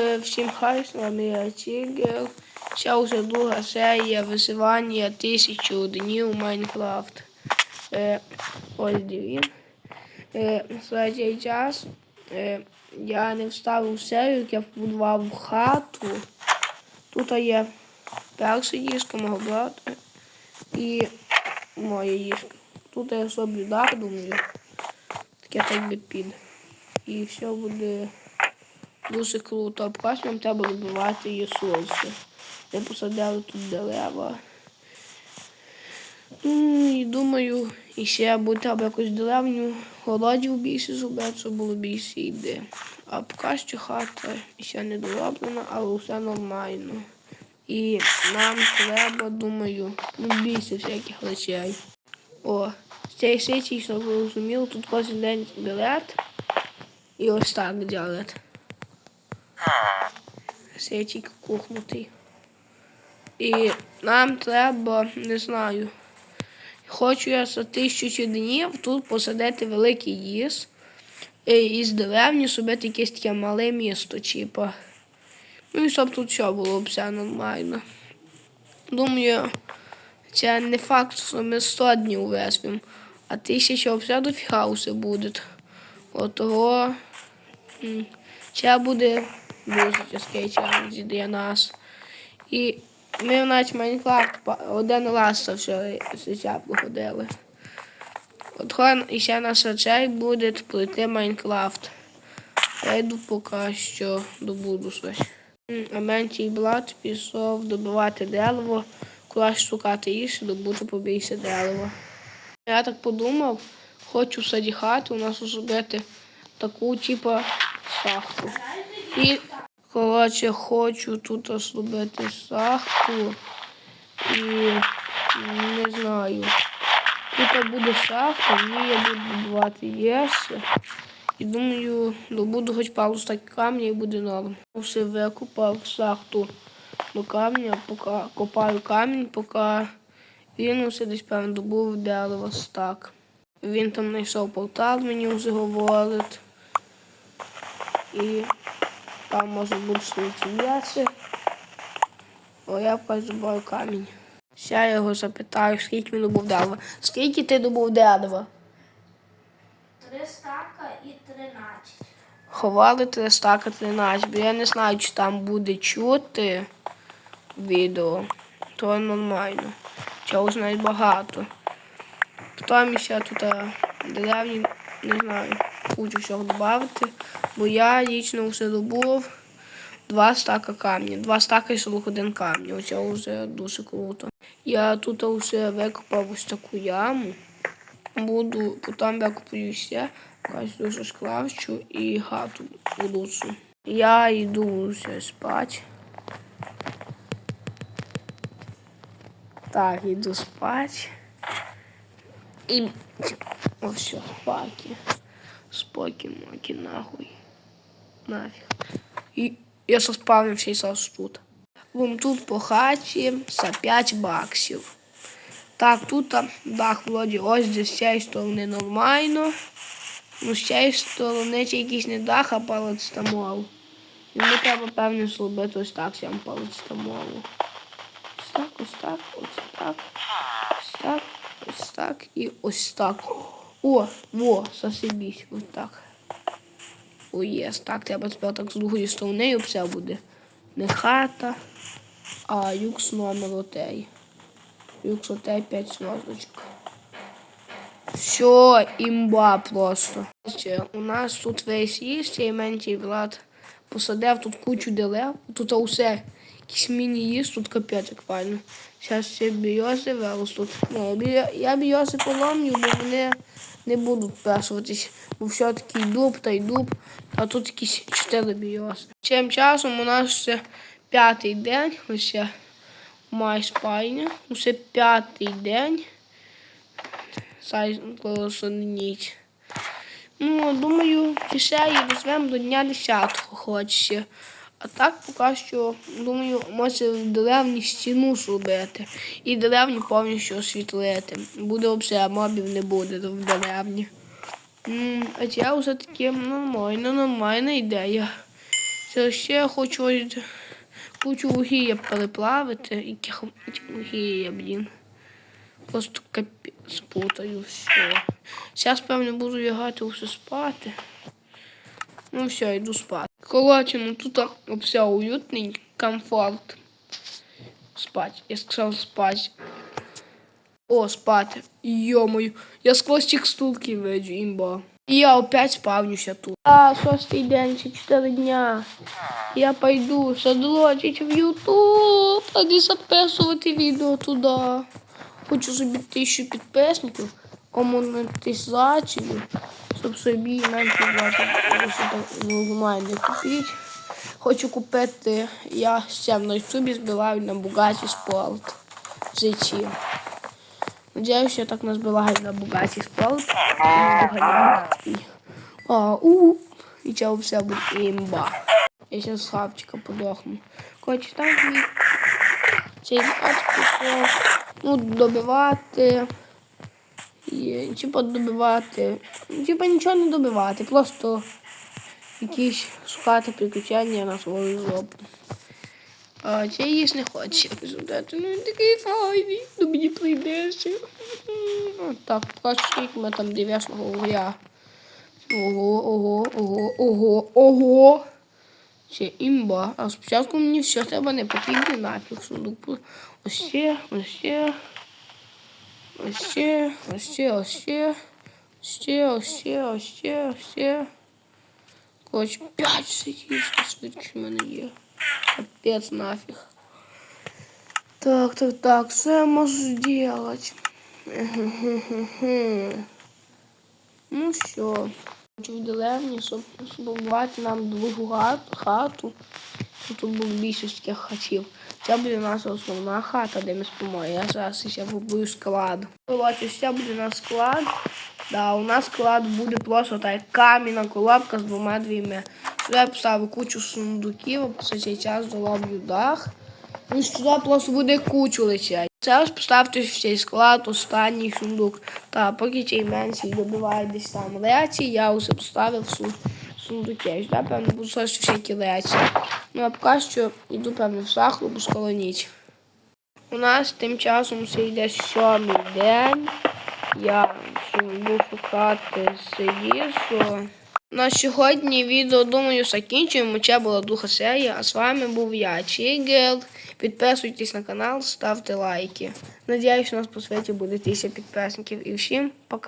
Е, Всім хай, з вами я Тігер. Ця вже друга серія висивання тисячу днів Майнкрафт. Е, ось дивін. Е, за час е, я не вставив серію, як я побудував хату. Тут є перший диск мого брата і моє диск. Тут я зроблю дах, думаю. Таке так би піде. І все буде дуже круто. А нам треба вибивати ресурси. Ми посадили тут дерева. Ну, і думаю, і ще буде треба якусь деревню городів більше зробити, щоб було більше йде. А поки що хата ще не дороблена, але все нормально. І нам треба, думаю, ну, більше всяких речей. О, з цієї сесії, щоб ви розуміли, тут кожен день білет. І ось так делать. Сетик кухнутий. І нам треба, не знаю. Хочу я за тисячу днів тут посадити великий ліс і із деревні зробити якесь таке мале місто, типа. Ну і щоб тут все було все нормально. Думаю, це не факт, що ми 100 днів визвемо, а тисяча все дофіга усе буде. Отого це буде тяжкий челендж для нас. І ми навіть Майнкрафт один раз все життя проходили. От і ще наш речей буде пройти Майнкрафт. Я поки що добуду щось. А менший блат пішов добивати дерево, кудись шукати їжу, добути побільше дерева. Я так подумав, хочу в саді хати у нас зробити таку, типу, шахту. І, коротше, хочу тут зробити шахту. І не знаю. Тут буде шахта, в я буду добувати єси. І думаю, добуду хоч пару стак камня і буде норм. Все викопав шахту до камня, поки копаю камінь, поки він усе десь певно добув дерево стак. Він там знайшов портал, мені вже говорить. І там може бути свої м'яси. О, я поки забрав камінь. Я його запитаю, скільки він добув дерева. Скільки ти добув дерева? Три стака і тринадцять. Ховали 3 стака 13, бо я не знаю, чи там буде чути відео. То нормально. Чого знають багато. Потім ще тут а, деревні, не знаю, хочу всього додати, бо я лічно вже добув два стака камня. Два стака і 41 камня. Оце вже дуже круто. Я тут вже викопав ось таку яму. Буду, потім ще, якась дуже склавчу і хату лучшу. Я йду вже спати. Так, йду спати. І ось все, спаки. Споки, моки, нахуй. Нафіг. І я заспавнився і зараз тут. Вон тут по хаті за 5 баксів. Так, тут дах вроді ось з цієї сторони нормально. Ну, з цієї сторони це якийсь не дах, а палецтамол. І мені треба, певно, зробити ось так сям палецтамолу. Ось так, ось так, ось так. Ось так, ось так і ось так. О, во, засибісь, ось так. О, єс, так, треба тепер так з другої сторони і все буде. Не хата, а юкс номер отей. Юкс отей 5 снозочок. Все, імба просто. У нас тут весь є, цей менший влад посадив тут кучу дерев. Тут усе якісь міні-їст, тут капець файно. Зараз ще біози виростуть. Ну, я біози поломлю, бо вони не будуть песуватись. Бо все-таки дуб та й дуб, а тут якісь чотири біози. Цим часом у нас ще п'ятий день, ось ще май спальня. Усе п'ятий день. Ніч. Ну, думаю, ще і візьмемо до дня 10 хоч ще. А так поки що, думаю, може в деревні стіну зробити. І деревню повністю освітлити. Буде взагалі, мобів не буде в деревні. А це вже таки нормальна, нормальна ідея. Це ще я хочу кучу вугілля переплавити. Яких вугілля, блін. Просто капець путаю все. Зараз, певно, буду лягати все спати. Ну все, йду спати. Коротше, ну тут все уютний комфорт. Спать. Я сказав спать. О, спати. Йомою. Я сквозь текстурки виджу, імба. І я опять спавнюся тут. А, шостий день, ще 4 дня. Я пойду задрочить в Ютуб, а не записувати відео туди. Хочу собі тисячу підписників, монетизацію, щоб собі платити нормально купити. Хочу купити, я на ютубі збираю на Бугаті спорт. Зачем? Надіюсь, я так назбираю на Бугаті спорт. А, у, і це все буде імба. Я зараз з хавчика подохну. Коротше, так мій цей пішов. Ну, добивати. І, типа добивати. Типа нічого не добивати, просто якісь шукати приключення на свою жопу. А це їсть не хоче результати. Ну він такий файний, ну мені прийдеться. Ну, так, бачу, скільки ми там дев'ясного вугля. Ого, ого, ого, ого, ого. Це імба. А спочатку мені все треба не потрібно нафіг сундук. Ось це, ось це. Ось це, ось це, ось це. Ось це, ось це, ось це, ось це. Коротше, п'ять всяких свідки в мене є. Капець нафіг. Так, так, так, все я можу зробити. Ну що, хочу в деревні, щоб збудувати нам другу хату. Тут було більшість таких хатів. Це буде наша основна хата, де ми спимо. Я зараз ще побую склад. Коротше, це буде наш склад. Да, у нас склад буде просто так кам'яна коробка з двома двійми. Сюди я поставив кучу сундуків, а час дороблю дах. Ну, сюди просто буде кучу летять. Зараз поставте в цей склад останній сундук. Та поки цей менший добиває десь там речі, я усе поставив в су- сундуки. Сюди, певно, буду ставити всякі речі. Ну, а поки що йду, певно, в бо скоро ніч. У нас тим часом все йде сьомий день. Я буду шукати сидішу. На сьогодні відео, думаю, закінчуємо. Це була духа серія. А з вами був я, Чігел. Підписуйтесь на канал, ставте лайки. Надіюсь, у нас по світі буде тисяча підписників. І всім пока.